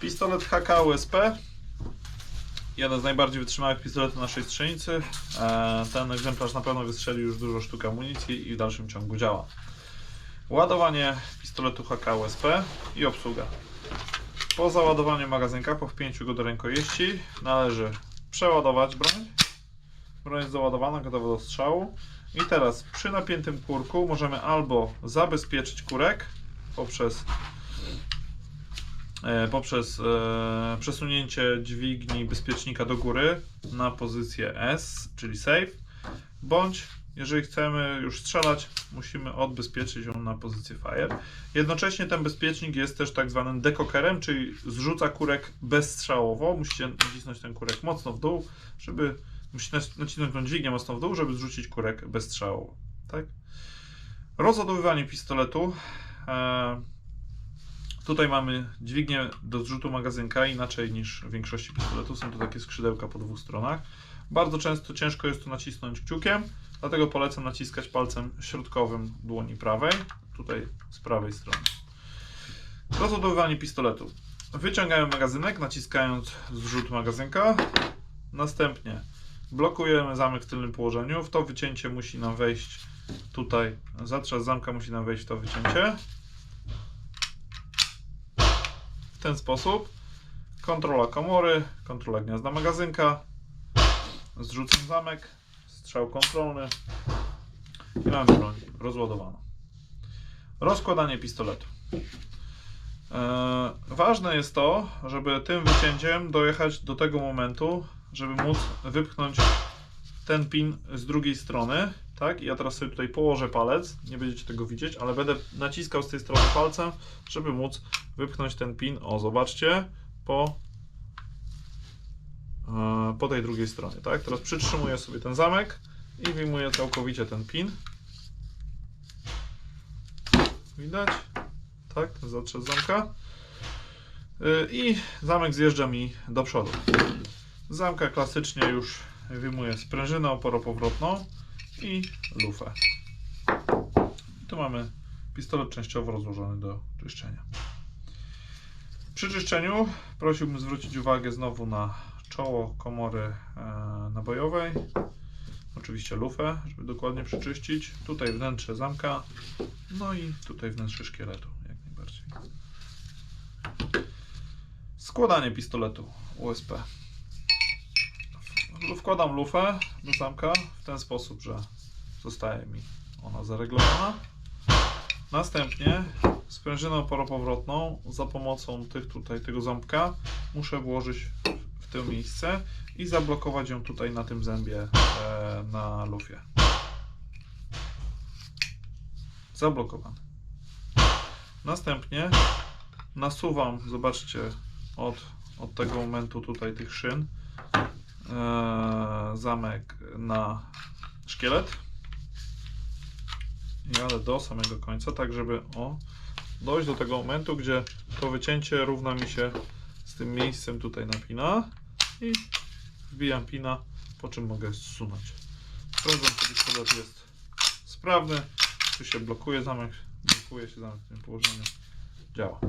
Pistolet HK USP. Jeden z najbardziej wytrzymałych pistoletów naszej strzelnicy. E, Ten egzemplarz na pewno wystrzelił już dużo sztuk amunicji i w dalszym ciągu działa. Ładowanie pistoletu HK USP i obsługa. Po załadowaniu magazynka, po wpięciu go do rękojeści, należy przeładować broń. Broń jest załadowana, gotowa do strzału. I teraz przy napiętym kurku możemy albo zabezpieczyć kurek poprzez, poprzez e, przesunięcie dźwigni bezpiecznika do góry na pozycję S, czyli safe, bądź jeżeli chcemy już strzelać, musimy odbezpieczyć ją na pozycję fire. Jednocześnie ten bezpiecznik jest też tak zwanym dekokerem, czyli zrzuca kurek bezstrzałowo. Musicie nacisnąć ten kurek mocno w dół, żeby musicie nac- nacisnąć tą dźwignię mocno w dół, żeby zrzucić kurek bezstrzałowo. Tak? Rozładowywanie pistoletu. E, tutaj mamy dźwignię do zrzutu magazynka, inaczej niż w większości pistoletów. Są to takie skrzydełka po dwóch stronach. Bardzo często ciężko jest tu nacisnąć kciukiem, dlatego polecam naciskać palcem środkowym dłoni prawej, tutaj z prawej strony. Rozładowywanie pistoletu. Wyciągamy magazynek, naciskając zrzut magazynka. Następnie blokujemy zamek w tylnym położeniu. W to wycięcie musi nam wejść tutaj, zatrzask zamka musi nam wejść w to wycięcie. W ten sposób. Kontrola komory, kontrola gniazda magazynka. Zrzucam zamek, strzał kontrolny i mamy broń rozładowaną. Rozkładanie pistoletu. Eee, ważne jest to, żeby tym wycięciem dojechać do tego momentu, żeby móc wypchnąć ten pin z drugiej strony. Tak, I ja teraz sobie tutaj położę palec, nie będziecie tego widzieć, ale będę naciskał z tej strony palcem, żeby móc wypchnąć ten pin. O, zobaczcie, po, e, po tej drugiej stronie. Tak, teraz przytrzymuję sobie ten zamek i wyjmuję całkowicie ten pin. Widać? Tak, ten zamka. Y, I zamek zjeżdża mi do przodu. Zamka klasycznie już wyjmuję sprężynę oporopowrotną i lufę. Tu mamy pistolet częściowo rozłożony do czyszczenia. Przy czyszczeniu prosiłbym zwrócić uwagę znowu na czoło komory e, nabojowej. Oczywiście lufę, żeby dokładnie przeczyścić. Tutaj wnętrze zamka, no i tutaj wnętrze szkieletu, jak najbardziej. Składanie pistoletu USP. Wkładam lufę do zamka w ten sposób, że zostaje mi ona zareglowana. Następnie sprężyną oporopowrotną za pomocą tych tutaj tego ząbka muszę włożyć w to miejsce i zablokować ją tutaj na tym zębie e, na lufie. Zablokowany. Następnie nasuwam, zobaczcie, od, od tego momentu tutaj tych szyn e, zamek na szkielet jadę do samego końca, tak żeby o, dojść do tego momentu, gdzie to wycięcie równa mi się z tym miejscem tutaj napina i wbijam pina, po czym mogę zsunąć. Sprawdzam, czy pistolet jest sprawny, czy się blokuje zamek, blokuje się zamek w tym położeniu, działa.